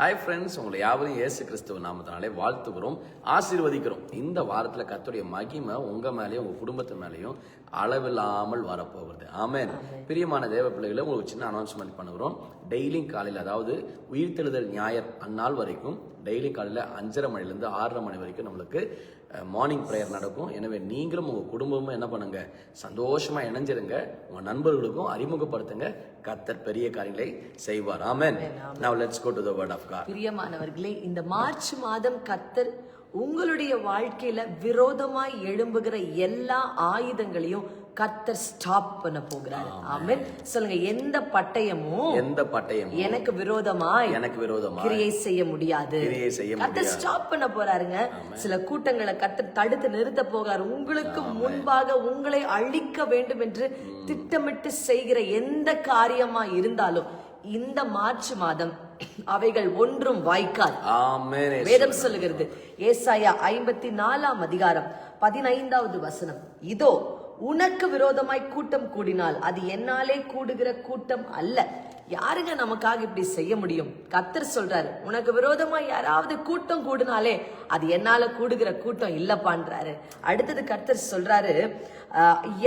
Hi friends உங்களை யாவரையும் இயேசு கிறிஸ்துவ நாமத்தினாலே வாழ்த்துகிறோம் ஆசீர்வதிக்கிறோம். இந்த வாரத்தில் கர்த்தருடைய மகிமை உங்க மேலேயும் உங்க குடும்பத்து மேலேயும் அளவில்லாமல் வரப்போகிறது. ஆமென் பிரியமான தேவ பிள்ளைகளை உங்களுக்கு சின்ன அனௌன்ஸ்மெண்ட் பண்ணுகிறோம். டெய்லியும் காலையில் அதாவது உயிர்த்தெழுதல் ஞாயிறு அந்நாள் வரைக்கும் டெய்லி காலையில் அஞ்சரை மணிலேருந்து ஆறரை மணி வரைக்கும் நம்மளுக்கு மார்னிங் ப்ரேயர் நடக்கும். எனவே நீங்களும் உங்கள் குடும்பமும் என்ன பண்ணுங்க? சந்தோஷமா இணைஞ்சிருங்க. உங்க நண்பர்களுக்கும் அறிமுகப்படுத்துங்க. கர்த்தர் பெரிய காரியங்களை செய்வார். Amen. Now let's go to the word of God பிரியமானவர்களே இந்த மார்ச் மாதம் கத்தர் உங்களுடைய வாழ்க்கையில விரோதமாய் எழும்புகிற எல்லா ஆயுதங்களையும் கத்தர் ஸ்டாப் பண்ண போகிறாரு. ஆமென். சொல்லுங்க எந்த பட்டயமும் எந்த பட்டயம் எனக்கு விரோதமாய் எனக்கு விரோதமா கிரியை செய்ய முடியாது. கிரியை செய்ய கத்தர் ஸ்டாப் பண்ண போறாருங்க. சில கூட்டங்களை கத்தர் தடுத்து நிறுத்த போகிறார் உங்களுக்கு முன்பாக உங்களை அழிக்க வேண்டும் என்று திட்டமிட்டு செய்கிற எந்த காரியமா இருந்தாலும் இந்த மார்ச் மாதம் அவைகள் ஒன்றும் வாய்க்காது. ஆமென். வேதம் சொல்லுகிறது. ஏசாயா ஐம்பத்தி நாலாம் அதிகாரம் பதினைந்தாவது வசனம். இதோ உனக்கு விரோதமாய் கூட்டம் கூடினால் அது என்னாலே கூடுகிற கூட்டம் அல்ல. யாருங்க நமக்காக இப்படி செய்ய முடியும்? கத்தர் சொல்றாரு உனக்கு விரோதமா யாராவது கூட்டம் கூடினாலே அது என்னால கூடுகிற கூட்டம் இல்லப்பான்றாரு. அடுத்தது கர்த்தர் சொல்றாரு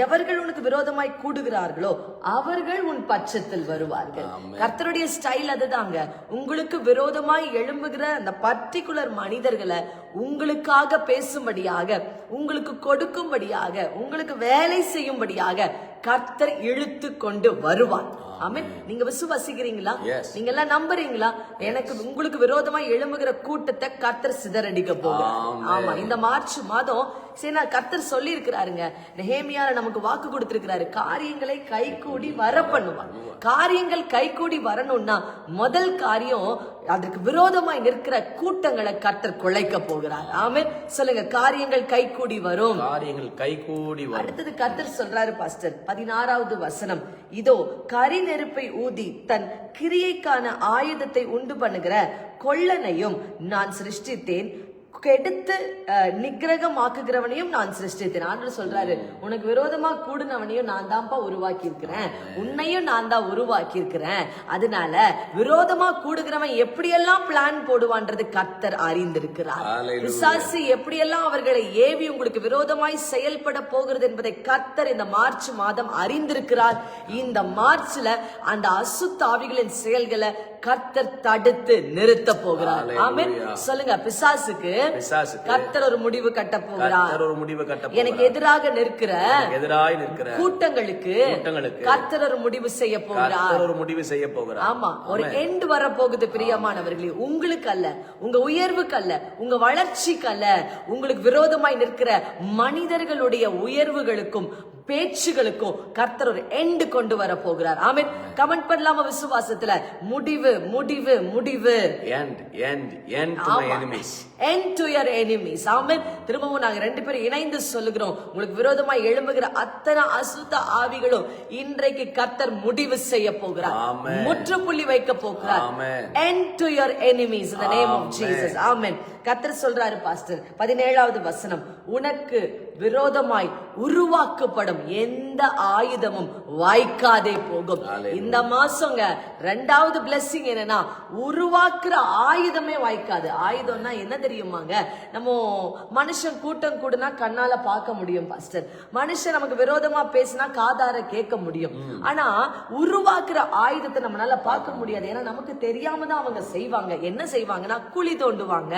எவர்கள் உனக்கு விரோதமாய் கூடுகிறார்களோ அவர்கள் உன் பட்சத்தில் வருவார்கள். கர்த்தருடைய ஸ்டைல் அதுதாங்க. உங்களுக்கு விரோதமாய் எழும்புகிற அந்த பர்டிகுலர் மனிதர்களை உங்களுக்காக பேசும்படியாக உங்களுக்கு கொடுக்கும்படியாக உங்களுக்கு வேலை செய்யும்படியாக கர்த்தர் இழுத்து கொண்டு வருவார் ஆமென் நீங்க விசுவாசிக்கிறீங்களா. நீங்க எல்லாம் நம்புறீங்களா? எனக்கு உங்களுக்கு விரோதமா எழும்புகிற கூட்டத்தை கர்த்தர் சிதறடிக்க போகிறார். ஆமா இந்த மார்ச் மாதம் சரி கர்த்தர் சொல்லி இருக்கிறாருங்க நெஹேமியால நமக்கு வாக்கு கொடுத்திருக்கிறாரு. காரியங்களை கைகூடி வர பண்ணுவார் காரியங்கள் கைகூடி வரணும்னா முதல் காரியம் அதற்கு விரோதமாய் நிற்கிற கூட்டங்களை கர்த்தர் குலைக்க போகிறார். ஆமென். சொல்லுங்க காரியங்கள் கைகூடி வரும். காரியங்கள் கைகூடி வரும். அடுத்தது கர்த்தர் சொல்றாரு பாஸ்டர் பதினாறாவது வசனம். இதோ கரி நெருப்பை ஊதி தன் கிரியைக்கான ஆயுதத்தை உண்டு பண்ணுகிற கொள்ளனையும் நான் சிருஷ்டித்தேன். கெடுத்து அஹ், நிக்கிரகமாக்குகிறவனையும் நான் சிருஷ்டித்தேன். ஆண்டு சொல்றாரு உனக்கு விரோதமா கூடுனவனையும் நான் தான்ப்பா உருவாக்கி இருக்கிறேன் உன்னையும் நான் தான் உருவாக்கி இருக்கிறேன் அதனால விரோதமா கூடுகிறவன் எப்படியெல்லாம் பிளான் போடுவான்றது கர்த்தர் அறிந்திருக்கிறார். பிசாசு எப்படியெல்லாம் அவர்களை ஏவி உங்களுக்கு விரோதமாய் செயல்பட போகிறது என்பதை கர்த்தர் இந்த மார்ச் மாதம் அறிந்திருக்கிறார். இந்த மார்ச்ல அந்த அசுத்த ஆவிகளின் செயல்களை கர்த்தர் தடுத்து நிறுத்த போகிறார். ஆமென். சொல்லுங்க பிசாசுக்கு கர்த்தர் ஒரு முடிவு கட்ட போகிறார் ஒரு முடிவு கட்ட எனக்கு எதிராக நிற்கிற எதிராய் நிற்கிற கூட்டங்களுக்கு கூட்டங்களுக்கு கர்த்தர் ஒரு முடிவு செய்ய போகிறார். ஒரு முடிவு செய்ய போகிறார். ஆமா ஒரு எண்ட் வர போகுது பிரியமானவர்களே. உங்களுக்கு அல்ல உங்க உயர்வுக்கு அல்ல உங்க வளர்ச்சிக்கு அல்ல உங்களுக்கு விரோதமாய் நிற்கிற மனிதர்களுடைய உயர்வுகளுக்கும் பேச்சுகளுக்கும் கர்த்தர் ஒரு எண்ட் கொண்டு வர போகிறார் ஆமென் கமெண்ட் பண்ணலாமா விசுவாசத்துல? முடிவு முடிவு முடிவு. End end end to my enemies. End to your enemies. ஆமென் திரும்பவும் நாங்க ரெண்டு பேரும் இணைந்து சொல்லுகிறோம். உங்களுக்கு விரோதமாய் எழும்புகிற அத்தனை அசுத்த ஆவிகளும் இன்றைக்கு கர்த்தர் முடிவு செய்ய போகிறார். முற்றுப்புள்ளி வைக்க போகிறார். ஆமென். end to your enemies in the name of Jesus. ஆமென் கர்த்தர் சொல்றாரு பாஸ்டர் பதினேழாவது வசனம். உனக்கு விரோதமாய் உருவாக்கப்படும் எந்த ஆயுதமும் வாய்க்காதே போகும். இந்த மாசங்க ரெண்டாவது blessing என்னன்னா உருவாக்குற ஆயுதமே வாய்க்காது. ஆயுதம்னா என்ன தெரியுமாங்க? நம்ம மனுஷன் கூட்டம் கூடுனா கண்ணால பார்க்க முடியும் பாஸ்டர் மனுஷன் நமக்கு விரோதமா பேசினா காதார கேட்க முடியும். ஆனா உருவாக்குற ஆயுதத்தை நம்மளால பார்க்க முடியாது. ஏன்னா நமக்கு தெரியாம தான் அவங்க செய்வாங்க. என்ன செய்வாங்கன்னா குழி தோண்டுவாங்க.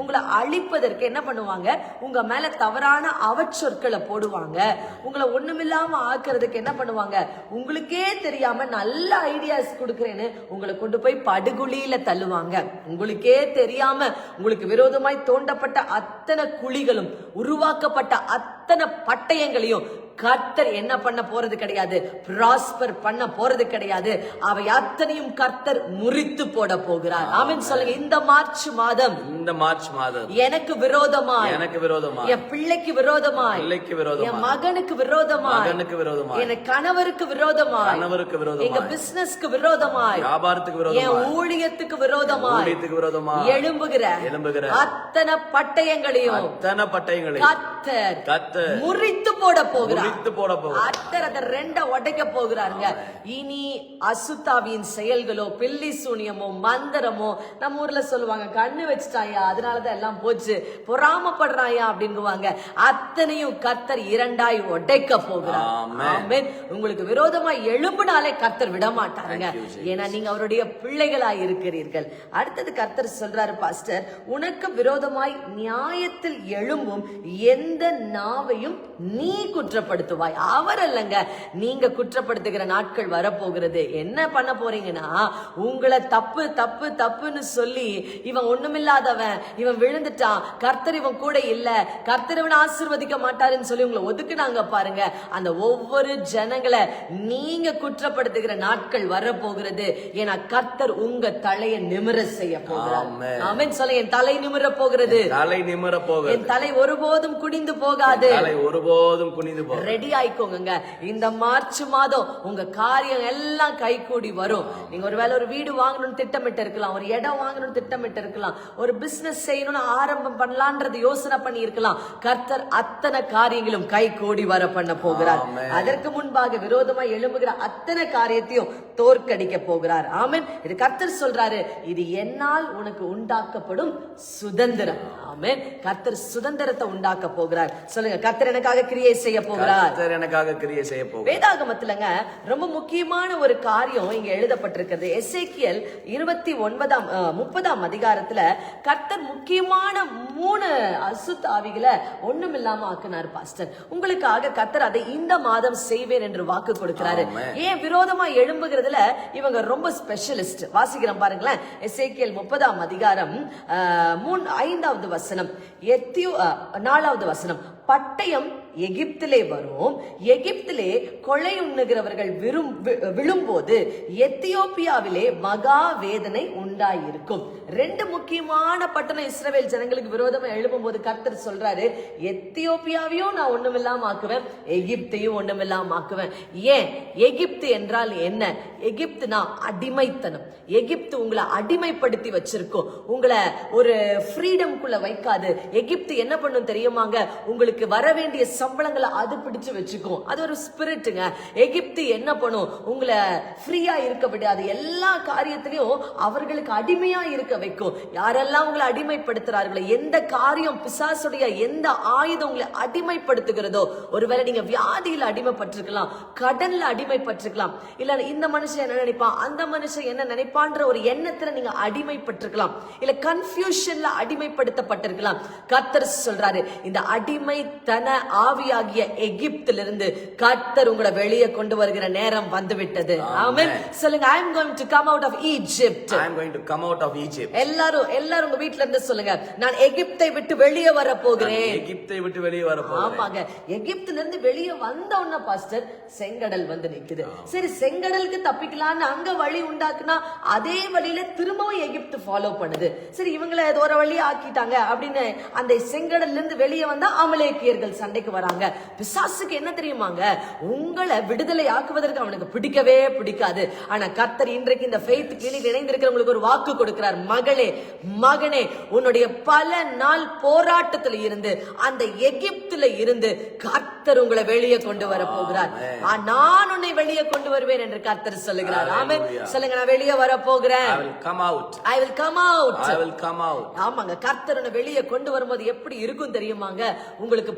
உங்களை அழிப்பதற்கு என்ன பண்ணுவாங்க? உங்க மேல தவறான அவச்சொற்களை போடுவாங்க. உங்களை ஒண்ணுமில்லாம ஆக்குறதுக்கு என்ன பண்ணுவாங்க? உங்களுக்கே தெரியாம நல்ல ஐடியாஸ் கொடுக்குறேன்னு உங்களை கொண்டு போய் படுகுழியில தள்ளுவாங்க. உங்களுக்கே தெரியாம உங்களுக்கு விரோதமாய் தோண்டப்பட்ட அத்தனை குழிகளும் உருவாக்கப்பட்ட அத்தனை பட்டயங்களையும் கர்த்தர் என்ன பண்ண போறது கிடையாது. ப்ராஸ்பர் பண்ண போறது கிடையாது. அவை அத்தனையும் கர்த்தர் முறித்து போட போகிறார். ஆமென் சொல்லுங்க. இந்த மார்ச் மாதம் இந்த மார்ச் மாதம் எனக்கு விரோதமாய். எனக்கு விரோதமா என் பிள்ளைக்கு விரோதமாய். பிள்ளைக்கு என் விரோதமா மகனுக்கு விரோதமாய். மகனுக்கு விரோதமா என் கணவருக்கு விரோதமாய். கணவருக்கு எங்க விரோதமா பிசினஸ்க்கு விரோதமாய். வியாபாரத்துக்கு விரோதமா என் ஊழியத்துக்கு விரோதமாய். ஊழியத்துக்கு விரோதமா எழும்புகிற எழும்புகிற அத்தனை பட்டயங்களையும் அத்தனை பட்டயங்களை கர்த்தர் கத்த முறித்து போட போகிறார். அழித்து போட போகிறார் அட்டர் அதை ரெண்ட உடைக்க போகிறாருங்க. இனி அசுத்தாவியின் செயல்களோ பில்லி சூனியமோ மந்திரமோ நம்ம ஊர்ல சொல்லுவாங்க கண்ணு வச்சுட்டாயா அதனாலதான் எல்லாம் போச்சு. பொறாமப்படுறாயா அப்படிங்குவாங்க. அத்தனையும் கர்த்தர் இரண்டாய் உடைக்க போகிறார். உங்களுக்கு விரோதமா எழும்பினாலே கர்த்தர் விட மாட்டாருங்க. ஏன்னா நீங்க அவருடைய பிள்ளைகளாய் இருக்கிறீர்கள். அடுத்தது கர்த்தர் சொல்றாரு பாஸ்டர் உனக்கு விரோதமாய் நியாயத்தில் எழும்பும் எந்த நாவையும் நீ குற்றப்படுத்துவாய். அவர் அல்லங்க நீங்க குற்றப்படுத்துகிற நாட்கள் வரப்போகிறது. என்ன பண்ண போறீங்கன்னா உங்களை தப்பு தப்பு தப்புன்னு சொல்லி இவன் ஒண்ணுமில்லாதவன் இவன் விழுந்துட்டான் கர்த்தர் இவன் கூட இல்ல கர்த்தர் இவன் ஆசீர்வதிக்க மாட்டாருன்னு சொல்லி உங்களை ஒதுக்குனாங்க பாருங்க. அந்த ஒவ்வொரு ஜனங்களை நீங்க குற்றப்படுத்துகிற நாட்கள் வரப்போகிறது. ஏன்னா கர்த்தர் உங்க தலையை நிமிர செய்ய போகிறார். ஆமென். சொல்ல என் தலை நிமிர போகிறது. தலை நிமிர போகிறது. என் தலை ஒருபோதும் குனிந்து போகாது. தலை ஒருபோதும் குனிந்து போகிறது ரெடி ஆயிக்கோங்க இந்த மார்ச் மாதம் உங்க காரியம் எல்லாம் கைகூடி வரும். நீங்க ஒருவேளை ஒரு வீடு வாங்கணும்னு திட்டமிட்டு இருக்கலாம் ஒரு இடம் வாங்கணும்னு திட்டமிட்டு இருக்கலாம் ஒரு பிசினஸ் செய்யணும்னு ஆரம்பம் பண்ணலான்றது யோசனை பண்ணி இருக்கலாம் கர்த்தர் அத்தனை காரியங்களும் கைகூடி வர பண்ண போகிறார். அதற்கு முன்பாக விரோதமா எழும்புகிற அத்தனை காரியத்தையும் தோற்கடிக்க போகிறார். ஆமென். இது கர்த்தர் சொல்றாரு இது என்னால் உனக்கு உண்டாக்கப்படும் சுதந்திரம். ஆமென். கர்த்தர் சுதந்திரத்தை உண்டாக்க போகிறார். சொல்லுங்க கர்த்தர் எனக்காக கிரியை செய்ய போகிறார். கர்த்தர் எனக்காக கிரியை செய்ய போகிறார் வேதாகமத்துலங்க ரொம்ப முக்கியமான ஒரு காரியம் இங்க எழுதப்பட்டிருக்கிறது. எசேக்கியல் இருபத்தி ஒன்பதாம் முப்பதாம் அதிகாரத்துல கர்த்தர் முக்கியமான மூணு அசுத்த ஆவிகளை ஒண்ணும் இல்லாம ஆக்குனார் பாஸ்டர். உங்களுக்காக கர்த்தர் அதை இந்த மாதம் செய்வேன் என்று வாக்கு கொடுக்கிறாரு. ஏன் விரோதமா எழும்புகிறதுல இவங்க ரொம்ப ஸ்பெஷலிஸ்ட் வாசிக்கிறோம் பாருங்களேன். எசேக்கியல் முப்பதாம் அதிகாரம் மூணு ஐந்தாவது வசனம் எத்தியோ நாலாவது வசனம். பட்டயம் எகிப்திலே வரும். எகிப்திலே கொலை உண்ணுகிறவர்கள் விரும் விழும்போது எத்தியோப்பியாவிலே மகா வேதனை உண்டாயிருக்கும். ரெண்டு முக்கியமான பட்டணம் இஸ்ரவேல் ஜனங்களுக்கு விரோதமா எழுப்பும் போது கர்த்தர் சொல்றாரு எத்தியோப்பியாவையும் நான் ஒண்ணுமில்லாம ஆக்குவேன் எகிப்தையும் ஒண்ணுமில்லாம ஆக்குவேன் ஏன்? எகிப்து என்றால் என்ன? எகிப்துனா அடிமைத்தனம். எகிப்து உங்களை அடிமைப்படுத்தி வச்சிருக்கும். உங்களை ஒரு ஃப்ரீடம்குள்ள வைக்காது. எகிப்து என்ன பண்ணும் தெரியுமாங்க? உங்களுக்கு வர வேண்டிய சம்பளங்களை அது பிடிச்சு வச்சுக்கும். அது ஒரு ஸ்பிரிட்டுங்க எகிப்து என்ன பண்ணும்? உங்களை ஃப்ரீயா இருக்க விடாது. எல்லா காரியத்திலையும் அவர்களுக்கு அடிமையா இருக்க வைக்கும். யாரெல்லாம் உங்களை அடிமைப்படுத்துறார்களோ எந்த காரியம் பிசாசுடைய எந்த ஆயுதம் உங்களை அடிமைப்படுத்துகிறதோ ஒருவேளை நீங்க வியாதியில் அடிமைப்பட்டிருக்கலாம் கடல்ல அடிமைப்பட்டிருக்கலாம் இல்ல இந்த மனுஷன் என்ன நினைப்பான்? அந்த மனுஷன் என்ன நினைப்பான்ற ஒரு எண்ணத்துல நீங்க அடிமைப்பட்டிருக்கலாம். இல்ல கன்ஃபியூஷன்ல அடிமைப்படுத்தப்பட்டிருக்கலாம். கத்தர் சொல்றாரு இந்த அடிமைத்தன ஆவியாகிய எகிப்திலிருந்து கர்த்தர் உங்களை வெளியே கொண்டு வருகிற நேரம் வந்து விட்டது ஆமென் சொல்லுங்க I am going to come out of Egypt I am going to come out of Egypt. எல்லாரும் எல்லாரும் உங்க வீட்ல இருந்து சொல்லுங்க நான் எகிப்தை விட்டு வெளியே வர போகிறேன் எகிப்தை விட்டு வெளியே வர போகிறேன் ஆமாங்க. எகிப்துல இருந்து வெளியே வந்த உடனே பாஸ்டர் செங்கடல் வந்து நிக்குது. சரி செங்கடலுக்கு தப்பிக்கலாம்னு அங்க வழி உண்டாக்குனா அதே வழியில திரும்பவும் எகிப்து ஃபாலோ பண்ணுது. சரி இவங்கள ஒரு வழி ஆக்கிட்டாங்க அப்படின்னு அந்த செங்கடல்ல இருந்து வெளியே வந்தா அமலேக்கியர்கள் சண்டைக்கு வராங்க. பிசாசுக்கு என்ன தெரியுமாங்க? உங்களை விடுதலை ஆக்குவதற்கு அவனுக்கு பிடிக்கவே பிடிக்காது. ஆனா கர்த்தர் இன்றைக்கு இந்த ஃபெய்த் கிளினிக் இணைந்திருக்கிறவங்களுக்கு ஒரு வாக்கு கொடுக்கிறார். மகளே மகனே உன்னுடைய பல நாள் போராட்டத்துல இருந்து அந்த எகிப்துல இருந்து கர்த்தர் உங்களை வெளியே கொண்டு வர போகிறார். நான் உன்னை வெளியே கொண்டு வருவேன் என்று கர்த்தர் சொல்லுகிறார். ஆமென். சொல்லுங்க நான் வெளியே வர போகிறேன் I will come out. I will come out I will come out. ஆமாங்க கர்த்தரனை வெளியே கொண்டு வரும்போது எப்படி இருக்கும் தெரியுமாங்க? உங்களுக்கு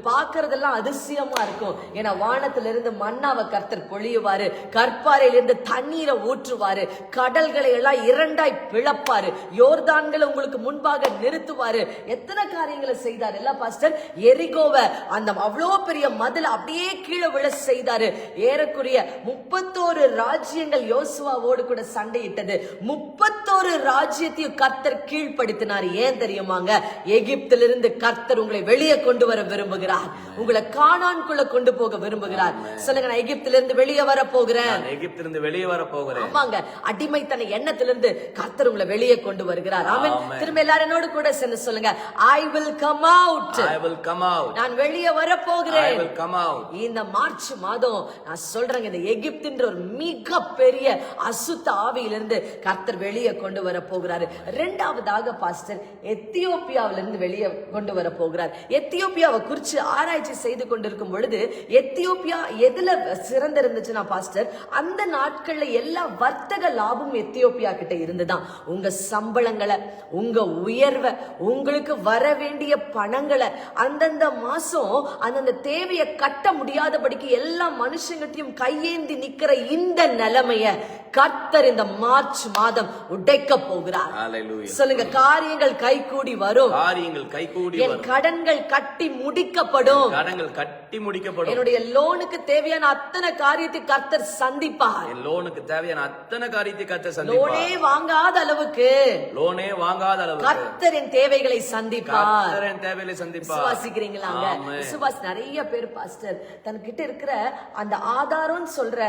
பார்க்கறதெல்லாம் அதிசயமா இருக்கும். ஏன்னா வானத்திலிருந்து மண்ணாவை கர்த்தர் பொழியுவாரு கற்பாறையிலிருந்து தண்ணீரை ஊற்றுவாரு. கடல்களை எல்லாம் இரண்டாய் பிளப்பாரு. யோர்தான்களை உங்களுக்கு முன்பாக நிறுத்துவாரு. எத்தனை காரியங்களை செய்தார்? இல்ல பாஸ்டர்? எரிகோவை அந்த அவ்வளோ பெரிய மதில் அப்படியே கீழே விழ செய்தாரு. ஏறக்குரிய முப்பத்தோரு ராஜ்யங்கள் யோசுவாவோடு கூட சண்டையிட்டது. முப்பத்தோரு ராஜ்யத்தையும் கர்த்தர் கீழ்ப்படுத்தினார். ஏன் தெரியுமாங்க? எகிப்திலிருந்து கர்த்தர் உங்களை வெளியே கொண்டு வர விரும்புகிறார். உங்களை கானான்குள்ள கொண்டு போக விரும்புகிறார். சொல்லுங்க நான் எகிப்திலிருந்து வெளியே வர போகிறேன் எகிப்திலிருந்து வெளியே வர போகிறேன் ஆமாங்க. அடிமைத்தன எண்ணத்திலிருந்து கர்த்தர் உங்களை வெளியே கொண்டு வருகிறார். ஆமென். திரும்ப எல்லாரும் என்னோடு கூட சேர்ந்து சொல்லுங்க. I will come out I will come out. நான் வெளியே வர போகிறேன் will come out. இந்த மார்ச் மாதம் நான் சொல்றேங்க இந்த எகிப்துன்ற ஒரு மிக பெரிய அசுத்த ஆவியிலிருந்து கர்த்தர் வெளியே கொண்டு வர போகிறாரு ரெண்டாவதாக பாஸ்டர் எத்தியோப்பியாவிலிருந்து வெளியே கொண்டு வர போகிறார் எத்தியோப்பியாவை குறிச்சு ஆராய்ச்சி செய்து செய்து கொண்டிருக்கும் பொழுது எத்தியோப்பியா எதுல சிறந்து இருந்துச்சுன்னா பாஸ்டர் அந்த நாட்கள்ல எல்லா வர்த்தக லாபம் எத்தியோப்பியா கிட்ட இருந்துதான். உங்க சம்பளங்களை உங்க உயர்வை உங்களுக்கு வர வேண்டிய பணங்களை அந்தந்த மாசம் அந்தந்த தேவையை கட்ட முடியாதபடிக்கு எல்லா மனுஷங்கிட்டையும் கையேந்தி நிக்கிற இந்த நிலைமைய கர்த்தர் இந்த மார்ச் மாதம் உடைக்க போகிறார். சொல்லுங்க காரியங்கள் கைகூடி வரும். காரியங்கள் கைகூடி என் கடன்கள் கட்டி முடிக்கப்படும். கடன்கள் கட்டி முடிக்கப்படும். என்னுடைய லோனுக்கு தேவையான அத்தனை காரியத்தை கர்த்தர் சந்திப்பார். என் லோனுக்கு தேவையான அத்தனை காரியத்தை லோனே சந்திப்பார். வாங்காத அளவுக்கு லோனே வாங்காத அளவுக்கு. கர்த்தர் என் தேவைகளை சந்திப்பார். கர்த்தர் என் தேவையில சந்திப்பார் விசுவாசிக்கிறீங்களாங்க. விசுவாஸ் நிறைய பேர் பாஸ்டர் தன்கிட்ட இருக்கிற அந்த ஆதாரம்னு சொல்ற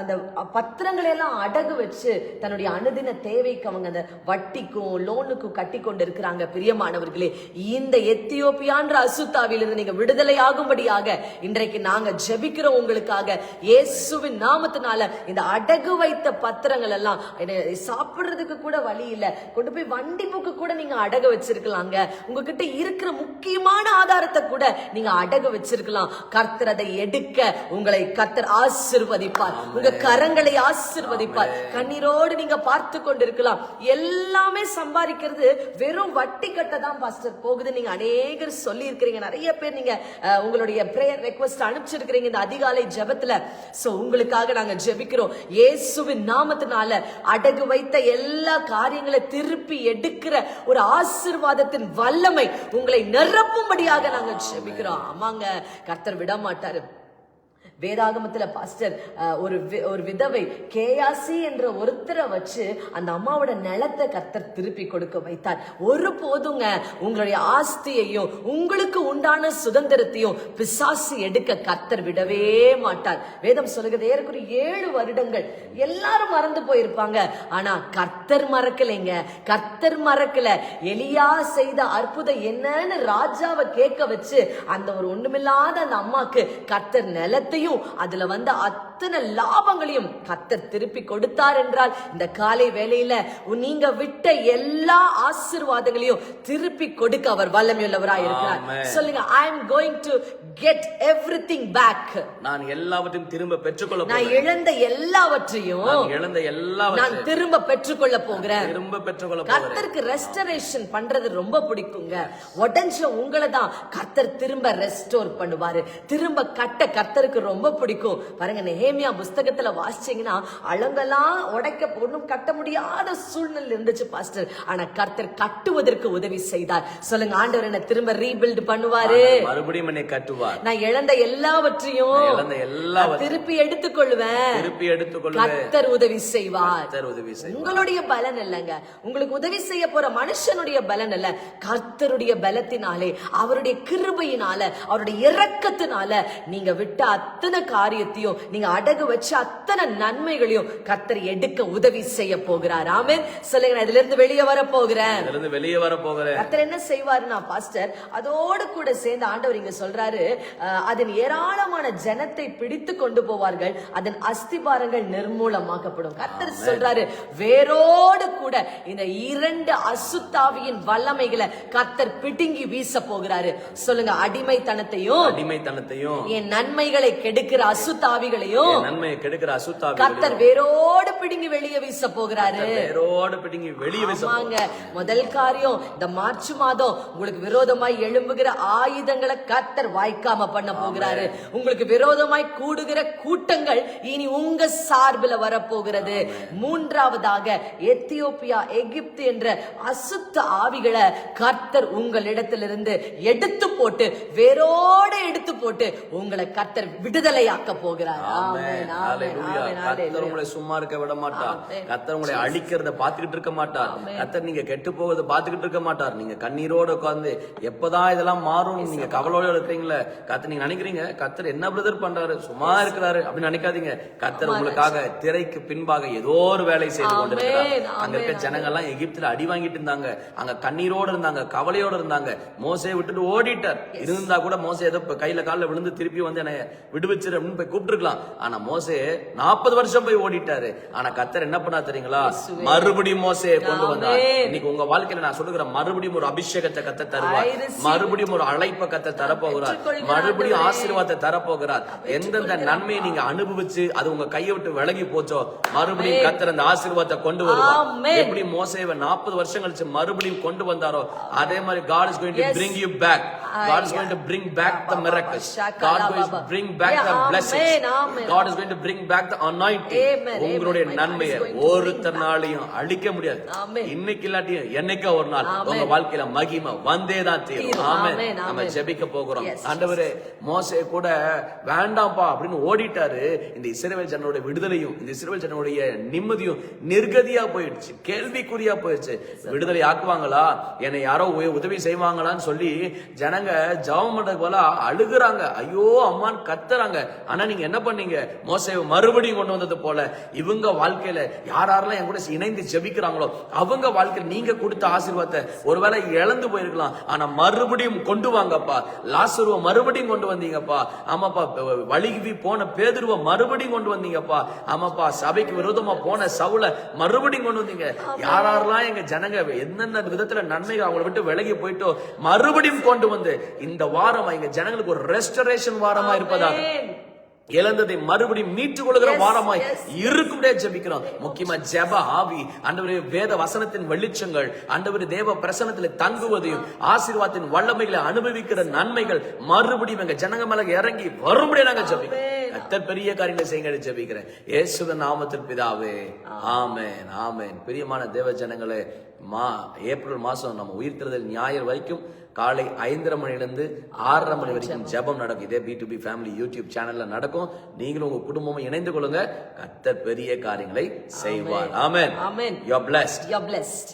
அந்த பத்திரங்களை எல்லாம் அடகு வச்சு தன்னுடைய அனுதின தேவைக்கு அவங்க அந்த வட்டிக்கும் லோனுக்கும் கட்டி கொண்டு இருக்கிறாங்க. பிரியமானவர்களே இந்த எத்தியோப்பியான்ற அசுத்தாவிலிருந்து நீங்க விடுதலை ஆகும்படியாக இன்றைக்கு நாங்க ஜெபிக்கிறோம் உங்களுக்காக இயேசுவின் நாமத்தினால இந்த அடகு வைத்த பத்திரங்கள் எல்லாம் சாப்பிடுறதுக்கு கூட வழி இல்ல. கொண்டு போய் வண்டி புக்கு கூட நீங்க அடகு வச்சிருக்கலாங்க. உங்ககிட்ட இருக்கிற முக்கியமான ஆதாரத்தை கூட நீங்க அடகு வச்சிருக்கலாம். கர்த்தர் அதை எடுக்க உங்களை கர்த்தர் ஆசிர்வதிப்பார். உங்க கரங்களை ஆசிர்வதிப்பார். கண்ணீரோடு நீங்க பார்த்து கொண்டிருக்கலாம். எல்லாமே சம்பாதிக்கிறது வெறும் வட்டி கட்ட தான் பாஸ்டர். போகுது நீங்க அநேகர் சொல்லி இருக்கிறீங்க நிறைய பேர் நீங்க உங்களுடைய ப்ரேயர் ரெக்வஸ்ட் அனுப்பிச்சிருக்கிறீங்க இந்த அதிகாலை ஜெபத்துல. சோ உங்களுக்காக நாங்க ஜெபிக்கிறோம். இயேசுவின் நாமத்தினால அடகு வைத்த எல்லா காரியங்களை திருப்பி எடுக்கிற ஒரு ஆசிர்வாதத்தின் வல்லமை உங்களை நிரப்பும்படியாக நாங்க ஜெபிக்கிறோம். ஆமாங்க. கர்த்தர் விட மாட்டாரு வேதாகமத்துல பாஸ்டர் ஒரு வி- ஒரு விதவை கேயாசி என்ற ஒருத்தரை வச்சு அந்த அம்மாவோட நிலத்தை கத்தர் திருப்பி கொடுக்க வைத்தார். ஒரு போதுங்க உங்களுடைய ஆஸ்தியையும் உங்களுக்கு உண்டான சுதந்திரத்தையும் பிசாசு எடுக்க கத்தர் விடவே மாட்டார். வேதம் சொல்லுகிறது ஏறக்குறைய ஏழு வருடங்கள். எல்லாரும் மறந்து போயிருப்பாங்க. ஆனா கர்த்தர் மறக்கலைங்க. கர்த்தர் மறக்கல. எலியா செய்த அற்புதம் என்னன்னு ராஜாவை கேட்க வச்சு அந்த ஒரு ஒண்ணுமில்லாத அந்த அம்மாக்கு கர்த்தர் நிலத்தையும் அதுல வந்த அத்தனை லாபங்களையும் கர்த்தர் திருப்பி கொடுத்தார் என்றால் இந்த காலை வேளையில நீங்க விட்ட எல்லா ஆசீர்வாதங்களையும் திருப்பி கொடுக்க அவர் வல்லமையுள்ளவராய் இருக்கிறார். சொல்லுங்க I am going to get everything back நான் எல்லாவற்றையும் திரும்ப பெற்றுக்கொள்ள நான் இழந்த எல்லாவற்றையும் நான் இழந்த நான் எல்லாவற்றையும் திரும்ப பெற்றுக்கொள்ள போகிறேன். திரும்ப பெற்றுக்கொள்ள போகிறேன். கர்த்தருக்கு ரெஸ்டரேஷன் பண்றது ரொம்ப பிடிக்குங்க. உடஞ்ச உங்களை தான் கர்த்தர் திரும்ப ரெஸ்டோர் பண்ணுவாரு. திரும்ப கட்ட கர்த்தருக்கு ரொம்ப பிடிக்கும். பாருங்க நெஹேமியா புஸ்தகத்துல வாசிச்சீங்கன்னா அழங்கெல்லாம் உடைக்க ஒண்ணும் கட்ட முடியாத சூழ்நிலை இருந்துச்சு பாஸ்டர். ஆனா கர்த்தர் கட்டுவதற்கு உதவி செய்தார். சொல்லுங்க ஆண்டவர் என்ன திரும்ப ரீபில்ட் பண்ணுவாரு. மறுபடியும் என்னை கட்டுவார். நான் இழந்த எல்லாவற்றையும் நான் திருப்பி எடுத்துக்கொள்வேன். திருப்பி எடுத்துக்கொள்வேன். கர்த்தர் உதவி செய்வார். உதவி செய்வார். உங்களுடைய பலன் இல்லைங்க. உங்களுக்கு உதவி செய்ய போற மனுஷனுடைய பலன் அல்ல கர்த்தருடைய பலத்தினாலே அவருடைய கிருபையினால அவருடைய இரக்கத்தினால நீங்க விட்ட அத்தனை காரியத்தையும் நீங்க அடகு வச்ச அத்தனை நன்மைகளையும் கர்த்தர் எடுக்க உதவி செய்ய போகிறார். ஆமென். சொல்லுங்க நான் இதுல இருந்து வெளியே வர போகிறேன். இதுல இருந்து வெளியே வர போகிறேன். கர்த்தர் என்ன செய்வாருன்னா பாஸ்டர் அதோடு கூட சேர்ந்து ஆண்டவர் இங்க சொல்றாரு அதன் ஏராளமான ஜனத்தை பிடித்து கொண்டு போவார்கள் அதன் அஸ்திபாரங்கள் நிர்மூலமாக்கப்படும். கர்த்தர் சொல்றாரு வேரோடு கூட இந்த இரண்டு அசுத்தாவியின் வல்லமைகளை கர்த்தர் பிடுங்கி வீச போகிறாரு. சொல்லுங்க அடிமைத்தனத்தையும் அடிமைத்தனத்தையும். என் நன்மைகளை கெடுக்கிற அசுத்தாவிகளையும் என் நன்மையை கெடுக்கிற அசுத்தாவி கர்த்தர் வேரோடு பிடுங்கி வெளியே வீச போகிறாரு. வேரோடு பிடிங்கி வெளியே வீச முதல் காரியம் இந்த மார்ச் மாதம் உங்களுக்கு விரோதமாய் எழும்புகிற ஆயுதங்களை கர்த்தர் வாய்க்காம பண்ண போகிறாரு. உங்களுக்கு விரோதமாய் கூடுகிற கூட்டங்கள் இனி உங்க சார்பில் வரப்போகிறது. மூன்றாவதாக எத்தியோப்பியா எகிப்து என்ற அசுத்த ஆவிகளை கர்த்தர் உங்களிடத்திலிருந்து எடுத்து போட்டு வேரோட எடுத்து போட்டு உங்களை கர்த்தர் விடுதலையாக்க போகிறார்? ஹalleluya. உங்களை சும்மா இருக்க விட மாட்டார். ஆமென். கர்த்தர் உங்களை அழிக்கிறத பாத்துக்கிட்டு இருக்க மாட்டார். கர்த்தர் நீங்க கெட்டு போவதை பாத்துக்கிட்டு இருக்க மாட்டார். நீங்க கண்ணீரோட உட்கார்ந்து எப்பதான் இதெல்லாம் மாறும் நீங்க கவலையோட இருக்கிறீங்களே கர்த்தர் நீங்க நினைக்கிறீங்க? கர்த்தர் என்ன பிரதர் பண்றாரு? சும்மா இருக்கிறாரு. அப்படின்னு நினைக்காதீங்க. கர்த்தர் உங்களுக்காக திரைக்கு பின்பாக ஏதோ ஒரு வேலை செய்து கொண்டிருக்கிறார். அங்க இருக்க எல்லாம் எகிப்துல அடி வாங்கிட்டு இருந்தாங்க. அங்க கண்ணீரோட இருந்தாங்க கவலையோட இருந்தாங்க. மோசையை விட்டுட்டு ஓடிட்டார். இருந்தா கூட மோசை ஏதோ கையில கால்ல விழுந்து திருப்பி வந்து என்னை விடுவிச்சிரு அப்படின்னு போய் கூப்பிட்டுருக்கலாம். ஆனா மோசே நாற்பது வருஷம் போய் ஓடிட்டாரு. ஆனா கத்தர் என்ன பண்ணா தெரியுங்களா? மறுபடியும் மோசையை கொண்டு வந்தார். இன்னைக்கு உங்க வாழ்க்கையில நான் சொல்லுகிறேன் மறுபடியும் ஒரு அபிஷேகத்தை கத்த தருவார். மறுபடியும் ஒரு அழைப்பை கத்த தரப்போகிறார். மறுபடியும். ஆசீர்வாதத்தை தரப்போகிறார். எந்தெந்த நன்மையை நீங்க அனுபவிச்சு அது உங்க கையை விட்டு விலகி போச்சோ மறுபடியும் கத்தர் அந்த ஆசீர்வாதத்தை கொண்டு வருவார். எப்படி மோசேவை நாற்பது வருஷம் கழிச்சு மறுபடியும் கொண்டு வந்தாரோ அதே மாதிரி is going to Yes. bring you back. God is going to bring back the miracles. God is going to bring back the blessings. God is going to bring back the anointing. உங்களுடைய நன்மையை bring ஒருத்தனாலையும் அழிக்க முடியாது. இன்னைக்கு இல்லாட்டியும் என்னைக்கோ ஒரு நாள். உங்க வாழ்க்கையில மகிமை வந்தே தான் தீரும். Amen, நம்ம. ஜெபிக்க போகிறோம். ஆண்டவரே மோசே கூட வேண்டாம்ப்பா அப்படின்னு ஓடிட்டாரு. இந்த இஸ்ரவேல் ஜனனுடைய விடுதலையும் இந்த இஸ்ரவேல் ஜனனுடைய நிம்மதியும் நிர்கதியா போயிடுச்சு. கேள்விக்குறியா போயிடுச்சு. விடுதலை ஆக்குவாங்களா? என்னை யாரோ உதவி செய்வாங்களான்னு சொல்லி ஜனங்க ஜெபம் பண்றது போல அழுகுறாங்க. ஐயோ அம்மான்னு கத்துறாங்க. ஆனா நீங்க என்ன பண்ணீங்க? மோசே மறுபடியும் கொண்டு வந்தது போல இவங்க வாழ்க்கையில யார் யாரெல்லாம் என் கூட இணைந்து ஜெபிக்கிறாங்களோ அவங்க வாழ்க்கையில நீங்க கொடுத்த ஆசீர்வாதத்தை ஒருவேளை இழந்து போயிருக்கலாம். ஆனா மறுபடியும் கொண்டு வாங்கப்பா. லாசுருவ மறுபடியும் கொண்டு வந்தீங்கப்பா. ஆமாப்பா வழுகி போன பேதுருவ மறுபடியும் கொண்டு வந்தீங்கப்பா. ஆமாப்பா சபைக்கு விரோதமா போன சவுல மறுபடியும் கொண்டு வந்தீங்க. யாரெல்லாம் எங்க ஜனங்க என்னென்ன விதத்துல நன்மைகள் அவங்கள விட்டு விலகி போயிட்டோ மறுபடியும் கொண்டு வந்து இந்த வாரம் எங்க ஜனங்களுக்கு ஒரு ரெஸ்டரேஷன் வாரமா இருப்பதாக. இழந்ததை மறுபடியும் மீட்டுக் கொள்கிற வாரமாய். இருக்கும்படியே ஜெபிக்கிறோம் முக்கியமா ஜெப ஆவி ஆண்டவரே வேத வசனத்தின் வெளிச்சங்கள் ஆண்டவரே தேவ பிரசனத்துல தங்குவதையும் ஆசீர்வாதத்தின் வல்லமைகளை அனுபவிக்கிற நன்மைகள் மறுபடியும் எங்க ஜனங்க மேல இறங்கி வரும்படியே நாங்க ஜெபிக்கிறோம் கத்தர் பெரிய காரியங்களை செய்யுங்க ஜெபிக்கிறேன். இயேசுவின் நாமத்தில் பிதாவே ஆமென் ஆமென். பிரியமான தேவ ஜனங்களே மா ஏப்ரல் மாசம் நம்ம உயிர்த்தெழுதல் ஞாயிறு வரைக்கும் காலை ஐந்தரை மணிலிருந்து ஆறரை மணி வரைக்கும் ஜெபம் நடக்கும். இதே B to B family YouTube சேனல்ல நடக்கும். நீங்களும் உங்க குடும்பமும் இணைந்து கொள்ளுங்க. கத்தர் பெரிய காரியங்களை செய்வார். Amen. Amen. You are blessed You're blessed.